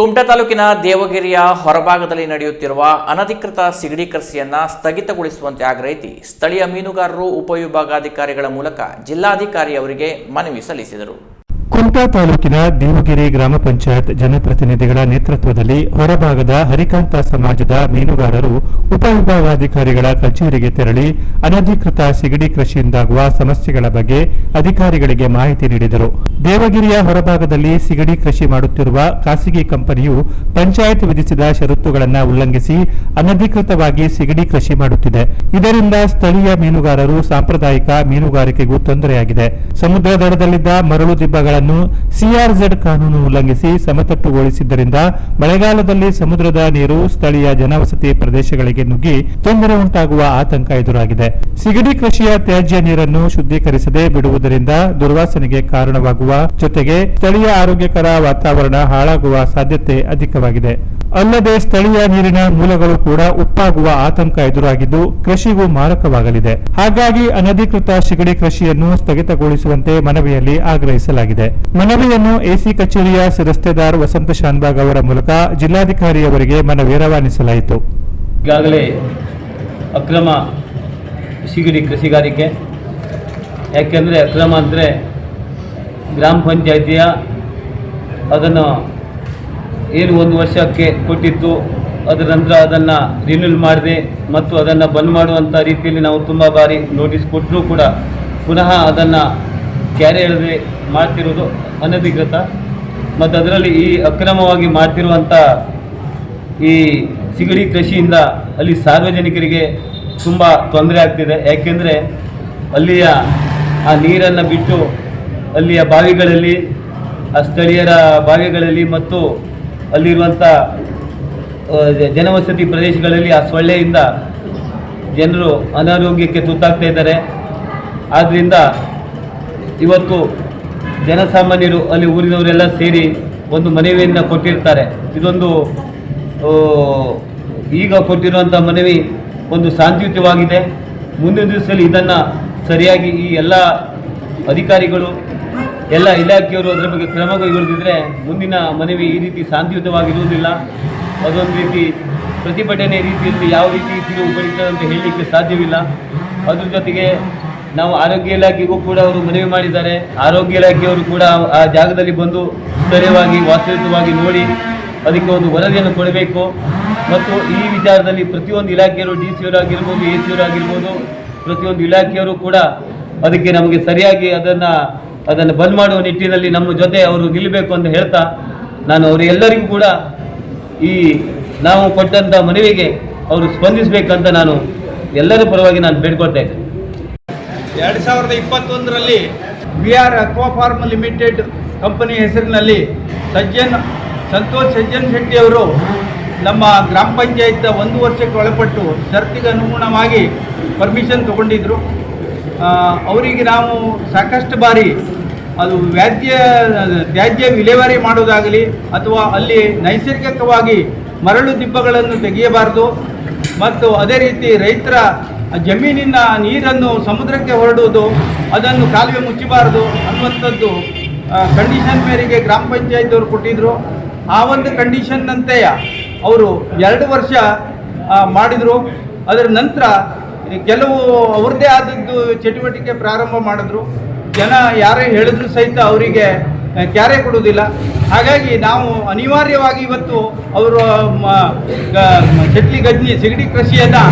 ಕುಮಟಾ ತಾಲೂಕಿನ ದೇವಗಿರಿಯ ಹೊರಭಾಗದಲ್ಲಿ ನಡೆಯುತ್ತಿರುವ ಅನಧಿಕೃತ ಸಿಗಡಿ ಕೃಷಿಯನ್ನ ಸ್ಥಗಿತಗೊಳಿಸುವಂತೆ ಆಗ್ರಹಿಸಿ ಸ್ಥಳೀಯ ಮೀನುಗಾರರು ಉಪವಿಭಾಗಾಧಿಕಾರಿಗಳ ಮೂಲಕ ಜಿಲ್ಲಾಧಿಕಾರಿ ಅವರಿಗೆ ಮನವಿ ಸಲ್ಲಿಸಿದರು. ಕುಮಟಾ ತಾಲೂಕಿನ ದೇವಗಿರಿ ಗ್ರಾಮ ಪಂಚಾಯತ್ ಜನಪ್ರತಿನಿಧಿಗಳ ನೇತೃತ್ವದಲ್ಲಿ ಹೊರಭಾಗದ ಹರಿಕಾಂತ ಸಮಾಜದ ಮೀನುಗಾರರು ಉಪವಿಭಾಗಾಧಿಕಾರಿಗಳ ಕಚೇರಿಗೆ ತೆರಳಿ ಅನಧಿಕೃತ ಸಿಗಡಿ ಕೃಷಿಯಿಂದಾಗುವ ಸಮಸ್ಯೆಗಳ ಬಗ್ಗೆ ಅಧಿಕಾರಿಗಳಿಗೆ ಮಾಹಿತಿ ನೀಡಿದರು. ದೇವಗಿರಿಯ ಹೊರಭಾಗದಲ್ಲಿ ಸಿಗಡಿ ಕೃಷಿ ಮಾಡುತ್ತಿರುವ ಖಾಸಗಿ ಕಂಪನಿಯು ಪಂಚಾಯತ್ ವಿಧಿಸಿದ ಷರತ್ತುಗಳನ್ನು ಉಲ್ಲಂಘಿಸಿ ಅನಧಿಕೃತವಾಗಿ ಸಿಗಡಿ ಕೃಷಿ ಮಾಡುತ್ತಿದೆ. ಇದರಿಂದ ಸ್ಥಳೀಯ ಮೀನುಗಾರರು ಸಾಂಪ್ರದಾಯಿಕ ಮೀನುಗಾರಿಕೆಗೂ ತೊಂದರೆಯಾಗಿದೆ. ಸಮುದ್ರ ದಡದಲ್ಲಿದ್ದ ಮರಳು ದಿಬ್ಬಗಳನ್ನು ಸಿಆರ್ಜೆಡ್ ಕಾನೂನು ಉಲ್ಲಂಘಿಸಿ ಸಮತಟ್ಟುಗೊಳಿಸಿದ್ದರಿಂದ ಮಳೆಗಾಲದಲ್ಲಿ ಸಮುದ್ರದ ನೀರು ಸ್ಥಳೀಯ ಜನವಸತಿ ಪ್ರದೇಶಗಳಿಗೆ ನುಗ್ಗಿ ತೊಂದರೆ ಉಂಟಾಗುವ ಆತಂಕ ಎದುರಾಗಿದೆ. ಸಿಗಡಿ ಕೃಷಿಯ ತ್ಯಾಜ್ಯ ನೀರನ್ನು ಶುದ್ಧೀಕರಿಸದೆ ಬಿಡುವುದರಿಂದ ದುರ್ವಾಸನೆಗೆ ಕಾರಣವಾಗುವ ಜೊತೆಗೆ ಸ್ಥಳೀಯ ಆರೋಗ್ಯಕರ ವಾತಾವರಣ ಹಾಳಾಗುವ ಸಾಧ್ಯತೆ ಅಧಿಕವಾಗಿದೆ. ಅಲ್ಲದೆ ಸ್ಥಳೀಯ ನೀರಿನ ಮೂಲಗಳು ಕೂಡ ಉಪ್ಪಾಗುವ ಆತಂಕ ಎದುರಾಗಿದ್ದು ಕೃಷಿಗೂ ಮಾರಕವಾಗಲಿದೆ. ಹಾಗಾಗಿ ಅನಧಿಕೃತ ಸಿಗಡಿ ಕೃಷಿಯನ್ನು ಸ್ಥಗಿತಗೊಳಿಸುವಂತೆ ಮನವಿಯಲ್ಲಿ ಆಗ್ರಹಿಸಲಾಗಿದೆ. ಮನವಿಯನ್ನು ಎಸಿ ಕಚೇರಿಯ ರಸ್ತೆದಾರ್ ವಸಂತ ಶಾನ್ಬಾಗ್ ಅವರ ಮೂಲಕ ಜಿಲ್ಲಾಧಿಕಾರಿಯವರಿಗೆ ಮನವಿ ರವಾನಿಸಲಾಯಿತು. ಈಗಾಗಲೇ ಅಕ್ರಮ ಸಿಗಡಿ ಕೃಷಿಗಾರಿಕೆ. ಯಾಕೆಂದರೆ ಅಕ್ರಮ ಅಂದರೆ ಗ್ರಾಮ ಪಂಚಾಯಿತಿಯ ಅದನ್ನು ಏನು ಒಂದು ವರ್ಷಕ್ಕೆ ಕೊಟ್ಟಿತ್ತು ಅದರ ನಂತರ ಅದನ್ನು ರಿನ್ಯೂಲ್ ಮಾಡಿದೆ ಮತ್ತು ಅದನ್ನು ಬಂದ್ ಮಾಡುವಂಥ ರೀತಿಯಲ್ಲಿ ನಾವು ತುಂಬ ಬಾರಿ ನೋಟಿಸ್ ಕೊಟ್ಟರೂ ಕೂಡ ಪುನಃ ಅದನ್ನು ಕ್ಯಾರೆ ಎಳೆದೇ ಮಾಡ್ತಿರೋದು ಅನಧಿಕೃತ. ಮತ್ತು ಅದರಲ್ಲಿ ಈ ಅಕ್ರಮವಾಗಿ ಮಾಡ್ತಿರುವಂಥ ಈ ಸಿಗಡಿ ಕೃಷಿಯಿಂದ ಅಲ್ಲಿ ಸಾರ್ವಜನಿಕರಿಗೆ ತುಂಬ ತೊಂದರೆ ಆಗ್ತಿದೆ. ಯಾಕೆಂದರೆ ಅಲ್ಲಿಯ ಆ ನೀರನ್ನು ಬಿಟ್ಟು ಅಲ್ಲಿಯ ಬಾವಿಗಳಲ್ಲಿ, ಆ ಸ್ಥಳೀಯರ ಬಾವಿಗಳಲ್ಲಿ ಮತ್ತು ಅಲ್ಲಿರುವಂಥ ಜನವಸತಿ ಪ್ರದೇಶಗಳಲ್ಲಿ ಆ ಸೊಳ್ಳೆಯಿಂದ ಜನರು ಅನಾರೋಗ್ಯಕ್ಕೆ ತುತ್ತಾಗ್ತಾ ಇದ್ದಾರೆ. ಆದ್ದರಿಂದ ಇವತ್ತು ಜನಸಾಮಾನ್ಯರು ಅಲ್ಲಿ ಊರಿನವರೆಲ್ಲ ಸೇರಿ ಒಂದು ಮನವಿಯನ್ನು ಕೊಟ್ಟಿರ್ತಾರೆ. ಇದೊಂದು ಈಗ ಕೊಟ್ಟಿರುವಂಥ ಮನವಿ ಒಂದು ಶಾಂತಿಯುತವಾಗಿದೆ. ಮುಂದಿನ ದಿವಸದಲ್ಲಿ ಇದನ್ನು ಸರಿಯಾಗಿ ಈ ಎಲ್ಲ ಅಧಿಕಾರಿಗಳು ಎಲ್ಲ ಇಲಾಖೆಯವರು ಅದರ ಬಗ್ಗೆ ಕ್ರಮ ಕೈಗೊಳ್ಳದಿದ್ದರೆ ಮುಂದಿನ ಮನವಿ ಈ ರೀತಿ ಶಾಂತಿಯುತವಾಗಿರುವುದಿಲ್ಲ. ಅದೊಂದು ರೀತಿ ಪ್ರತಿಭಟನೆ ರೀತಿಯಲ್ಲಿ ಯಾವ ರೀತಿ ತಿರುವು ಅಂತ ಹೇಳಲಿಕ್ಕೆ ಸಾಧ್ಯವಿಲ್ಲ. ಅದ್ರ ಜೊತೆಗೆ ನಾವು ಆರೋಗ್ಯ ಇಲಾಖೆಗೂ ಕೂಡ ಅವರು ಮನವಿ ಮಾಡಿದ್ದಾರೆ. ಆರೋಗ್ಯ ಇಲಾಖೆಯವರು ಕೂಡ ಆ ಜಾಗದಲ್ಲಿ ಬಂದು ಸ್ಥಳೀಯವಾಗಿ, ವಾಸ್ತವಿಕವಾಗಿ ನೋಡಿ ಅದಕ್ಕೆ ಒಂದು ವರದಿಯನ್ನು ಕೊಡಬೇಕು. ಮತ್ತು ಈ ವಿಚಾರದಲ್ಲಿ ಪ್ರತಿಯೊಂದು ಇಲಾಖೆಯವರು ಡಿ ಸಿ ಆಗಿರ್ಬೋದು, ಎ ಸಿ ಆಗಿರ್ಬೋದು, ಪ್ರತಿಯೊಂದು ಇಲಾಖೆಯವರು ಕೂಡ ಅದಕ್ಕೆ ನಮಗೆ ಸರಿಯಾಗಿ ಅದನ್ನು ಅದನ್ನು ಬಂದ್ ಮಾಡುವ ನಿಟ್ಟಿನಲ್ಲಿ ನಮ್ಮ ಜೊತೆ ಅವರು ನಿಲ್ಲಬೇಕು ಅಂತ ಹೇಳ್ತಾ ನಾನು ಅವರೆಲ್ಲರಿಗೂ ಕೂಡ ಈ ನಾವು ಕೊಟ್ಟಂತ ಮನವಿಗೆ ಅವರು ಸ್ಪಂದಿಸಬೇಕಂತ ನಾನು ಎಲ್ಲರ ಪರವಾಗಿ ನಾನು ಬೇಡ್ಕೊಳ್ತಾ ಇದ್ದೇನೆ. ಎರಡು ಸಾವಿರದ ಇಪ್ಪತ್ತೊಂದರಲ್ಲಿ V R aquafarm limited company ಹೆಸರಿನಲ್ಲಿ ಸಜ್ಜನ್ ಸಂತೋಷ್ ಸಜ್ಜನ್ ಶೆಟ್ಟಿ ಅವರು ನಮ್ಮ ಗ್ರಾಮ ಪಂಚಾಯತ್ ಒಂದು ವರ್ಷಕ್ಕೆ ಒಳಪಟ್ಟು ಷರತ್ತಿಗೆ ಅನುಗುಣವಾಗಿ ಪರ್ಮಿಷನ್ ತಗೊಂಡಿದ್ದರು ಅವರಿಗೆ ನಾವು ಸಾಕಷ್ಟು ಬಾರಿ ಅದು ವ್ಯಾಜ್ಯ ತ್ಯಾಜ್ಯ ವಿಲೇವಾರಿ ಮಾಡೋದಾಗಲಿ ಅಥವಾ ಅಲ್ಲಿ ನೈಸರ್ಗಿಕವಾಗಿ ಮರಳು ದಿಬ್ಬಗಳನ್ನು ತೆಗೆಯಬಾರದು ಮತ್ತು ಅದೇ ರೀತಿ ರೈತರ ಜಮೀನಿನ ನೀರನ್ನು ಸಮುದ್ರಕ್ಕೆ ಹೊರಡುವುದು, ಅದನ್ನು ಕಾಲುವೆ ಮುಚ್ಚಬಾರದು ಅನ್ನುವಂಥದ್ದು ಕಂಡೀಷನ್ ಮೇರೆಗೆ ಗ್ರಾಮ ಪಂಚಾಯತ್ ಅವರು ಕೊಟ್ಟಿದ್ದರು ಆ ಒಂದು ಕಂಡೀಷನ್ನಂತೆಯ ಅವರು ಎರಡು ವರ್ಷ ಮಾಡಿದರು. ಅದರ ನಂತರ ಕೆಲವು ಅವ್ರದ್ದೇ ಆದದ್ದು ಚಟುವಟಿಕೆ ಪ್ರಾರಂಭ ಮಾಡಿದ್ರು. ಜನ ಯಾರೇ ಹೇಳಿದ್ರು ಸಹಿತ ಅವರಿಗೆ ಕ್ಯಾರೆ ಕೊಡುವುದಿಲ್ಲ. ಹಾಗಾಗಿ ನಾವು ಅನಿವಾರ್ಯವಾಗಿ ಇವತ್ತು ಅವರು ಚಟ್ಲಿ ಗಜ್ನಿ, ಸಿಗಡಿ ಕೃಷಿಯನ್ನು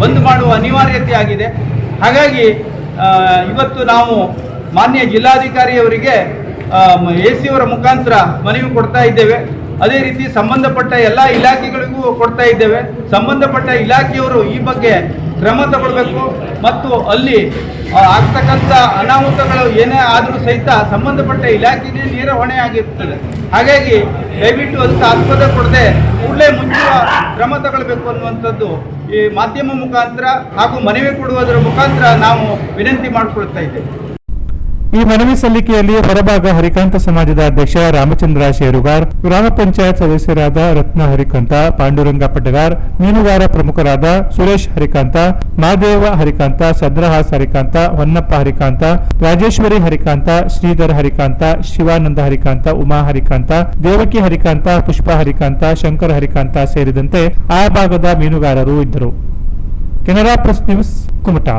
ಬಂದ್ ಮಾಡುವ ಅನಿವಾರ್ಯತೆ ಆಗಿದೆ. ಹಾಗಾಗಿ ಇವತ್ತು ನಾವು ಮಾನ್ಯ ಜಿಲ್ಲಾಧಿಕಾರಿಯವರಿಗೆ ಎ ಸಿಯವರ ಮುಖಾಂತರ ಮನವಿ ಕೊಡ್ತಾ ಇದ್ದೇವೆ. ಅದೇ ರೀತಿ ಸಂಬಂಧಪಟ್ಟ ಎಲ್ಲ ಇಲಾಖೆಗಳಿಗೂ ಕೊಡ್ತಾ ಇದ್ದೇವೆ. ಸಂಬಂಧಪಟ್ಟ ಇಲಾಖೆಯವರು ಈ ಬಗ್ಗೆ ಕ್ರಮ ತಗೊಳ್ಬೇಕು ಮತ್ತು ಅಲ್ಲಿ ಆಗ್ತಕ್ಕಂಥ ಅನಾಹುತಗಳು ಏನೇ ಆದರೂ ಸಹಿತ ಸಂಬಂಧಪಟ್ಟ ಇಲಾಖೆಗೆ ನೇರ ಹೊಣೆ ಆಗಿರ್ತದೆ. ಹಾಗಾಗಿ ದಯವಿಟ್ಟು ಅದಕ್ಕೆ ಆಸ್ಪದ ಕೊಡದೆ ಕೂಡಲೇ ಮುಂಚೆ ಕ್ರಮ ತಗೊಳ್ಬೇಕು ಅನ್ನುವಂಥದ್ದು ಈ ಮಾಧ್ಯಮ ಮುಖಾಂತರ ಹಾಗೂ ಮನವಿ ಕೊಡುವುದರ ಮುಖಾಂತರ ನಾವು ವಿನಂತಿ ಮಾಡಿಕೊಳ್ತಾ ಇದ್ದೇವೆ. ಈ ಮನವಿ ಸಲ್ಲಿಕೆಯಲ್ಲಿ ಹೊರಭಾಗ ಹರಿಕಾಂತ ಸಮಾಜದ ಅಧ್ಯಕ್ಷ ರಾಮಚಂದ್ರ ಶೇರುಗಾರ್, ಗ್ರಾಮ ಪಂಚಾಯತ್ ಸದಸ್ಯರಾದ ರತ್ನ ಹರಿಕಾಂತ, ಪಾಂಡುರಂಗ ಪಟ್ಟಗಾರ್ ಮೀನುಗಾರ ಪ್ರಮುಖರಾದ ಸುರೇಶ್ ಹರಿಕಾಂತ, ಮಾದೇವ ಹರಿಕಾಂತ, ಚಂದ್ರಹಾಸ್ ಹರಿಕಾಂತ, ಹೊನ್ನಪ್ಪ ಹರಿಕಾಂತ, ರಾಜೇಶ್ವರಿ ಹರಿಕಾಂತ, ಶ್ರೀಧರ್ ಹರಿಕಾಂತ, ಶಿವಾನಂದ ಹರಿಕಾಂತ, ಉಮಾ ಹರಿಕಾಂತ, ದೇವಕಿ ಹರಿಕಾಂತ, ಪುಷ್ಪ ಹರಿಕಾಂತ, ಶಂಕರ್ ಹರಿಕಾಂತ ಸೇರಿದಂತೆ ಆ ಭಾಗದ ಮೀನುಗಾರರು ಇದ್ದರು. Canara press news Kumta.